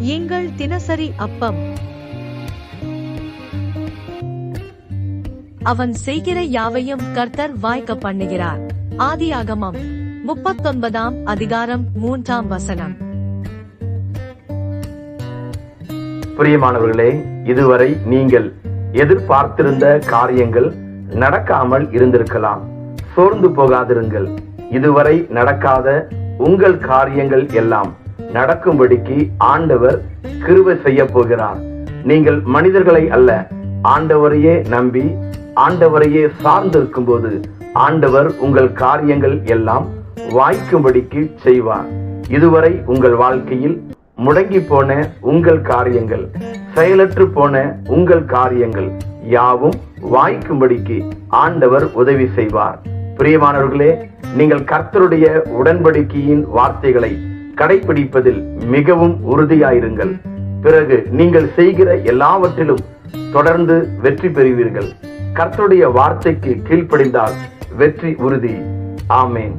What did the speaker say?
எங்கள் தினசரி அப்பம். அவன் செய்கிற யாவையும் கர்த்தர் வாய்க்க பண்ணுகிறார். ஆதியாகமம் முப்பத்தொன்பதாம் அதிகாரம் மூன்றாம் வசனம். பிரியமானவர்களே இதுவரை நீங்கள் எதிர்பார்த்திருந்த காரியங்கள் நடக்காமல் இருந்திருக்கலாம். சோர்ந்து போகாதிருங்கள். இதுவரை நடக்காத உங்கள் காரியங்கள் எல்லாம் நடக்கும்படிக்கு ஆண்டவர் கிருவை செய்ய போகிறார். நீங்கள் மனிதர்களை அல்ல ஆண்டவரையே நம்பி ஆண்டவரையே சார்ந்திருக்கும் போது ஆண்டவர் உங்கள் காரியங்கள் எல்லாம் வாய்க்கும்படிக்கு செய்வார். இதுவரை உங்கள் வாழ்க்கையில் முடங்கி போன உங்கள் காரியங்கள் செயலற்று போன உங்கள் காரியங்கள் யாவும் வாய்க்கும்படிக்கு ஆண்டவர் உதவி செய்வார். பிரியமானவர்களே நீங்கள் கர்த்தருடைய உடன்படிக்கையின் வார்த்தைகளை கடைபிடிப்பதில் மிகவும் உறுதியாயிருங்கள். பிறகு நீங்கள் செய்கிற எல்லாவற்றிலும் தொடர்ந்து வெற்றி பெறுவீர்கள். கர்த்தருடைய வார்த்தைக்கு கீழ்ப்படிந்தால் வெற்றி உறுதி. ஆமேன்.